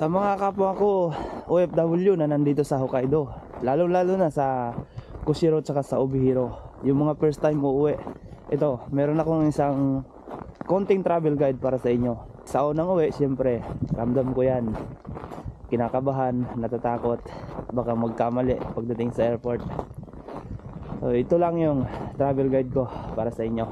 Sa mga kapwa ko OFW na nandito sa Hokkaido, lalo-lalo na sa Kushiro tsaka sa Obihiro, yung mga first time uuwi. Ito, meron akong isang konting travel guide para sa inyo. Sa unang uwi, siyempre, ramdam ko yan. Kinakabahan, natatakot, baka magkamali pagdating sa airport. So, ito lang yung travel guide ko para sa inyo.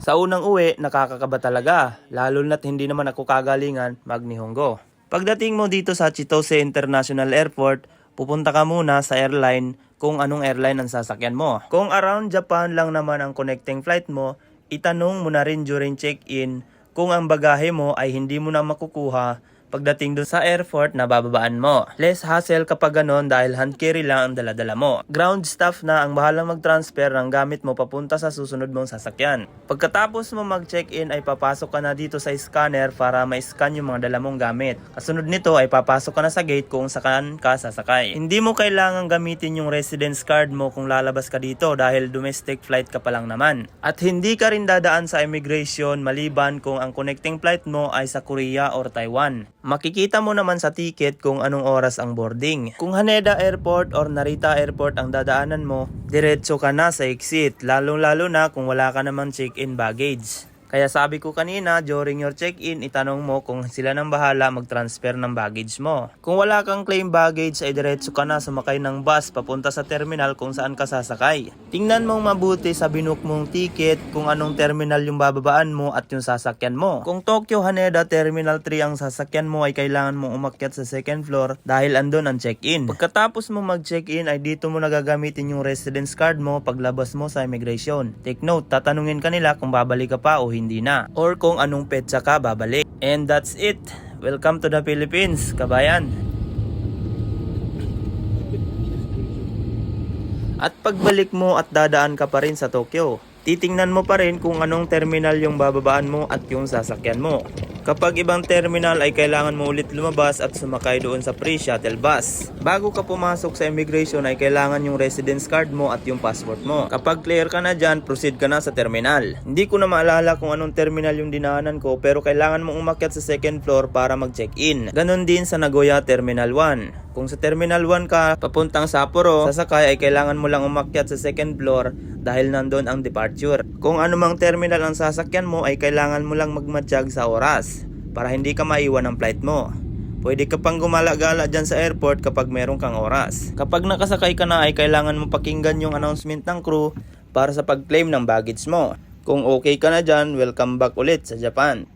Sa unang uwi, nakakakaba talaga, lalo na't hindi naman ako kagalingan mag-Nihongo. Pagdating mo dito sa Chitose International Airport, pupunta ka muna sa airline kung anong airline ang sasakyan mo. Kung around Japan lang naman ang connecting flight mo, itanong mo na rin during check-in kung ang bagahe mo ay hindi mo na makukuha pagdating doon sa airport na bababaan mo. Less hassle kapag ganon dahil hand carry lang ang daladala mo. Ground staff na ang bahalang mag-transfer ng gamit mo papunta sa susunod mong sasakyan. Pagkatapos mo mag-check-in ay papasok ka na dito sa scanner para ma-scan yung mga dala mong gamit. Kasunod nito ay papasok ka na sa gate kung saan ka sasakay. Hindi mo kailangan gamitin yung residence card mo kung lalabas ka dito dahil domestic flight ka pa lang naman. At hindi ka rin dadaan sa immigration maliban kung ang connecting flight mo ay sa Korea or Taiwan. Makikita mo naman sa ticket kung anong oras ang boarding. Kung Haneda Airport or Narita Airport ang dadaanan mo, diretso ka na sa exit, lalong-lalo na kung wala ka naman check-in baggage. Kaya sabi ko kanina, during your check-in, itanong mo kung sila nang bahala mag-transfer ng baggage mo. Kung wala kang claim baggage, ay diretso ka na sumakay ng bus papunta sa terminal kung saan ka sasakay. Tingnan mong mabuti sa binook mong ticket kung anong terminal yung bababaan mo at yung sasakyan mo. Kung Tokyo Haneda Terminal 3 ang sasakyan mo ay kailangan mong umakyat sa second floor dahil andun ang check-in. Pagkatapos mo mag-check-in ay dito mo nagagamitin yung residence card mo paglabas mo sa immigration. Take note, tatanungin ka nila kung babalik ka pa o hindi na or kung anong petsa ka babalik. And that's it. Welcome to the Philippines, kabayan. At pagbalik mo at dadaan ka pa rin sa Tokyo, titingnan mo pa rin kung anong terminal yung bababaan mo at yung sasakyan mo. Kapag ibang terminal ay kailangan mo ulit lumabas at sumakay doon sa free shuttle bus. Bago ka pumasok sa immigration ay kailangan yung residence card mo at yung passport mo. Kapag clear ka na dyan, proceed ka na sa terminal. Hindi ko na maalala kung anong terminal yung dinaanan ko pero kailangan mong umakyat sa second floor para mag-check-in. Ganon din sa Nagoya Terminal 1. Kung sa Terminal 1 ka papuntang Sapporo, sasakay ay kailangan mo lang umakyat sa second floor dahil nandun ang departure. Kung anumang terminal ang sasakyan mo ay kailangan mo lang magmatsyag sa oras para hindi ka maiwan ng flight mo. Pwede ka pang gumala-gala dyan sa airport kapag meron kang oras. Kapag nakasakay ka na ay kailangan mo pakinggan yung announcement ng crew para sa pag-claim ng baggage mo. Kung okay ka na dyan, welcome back ulit sa Japan.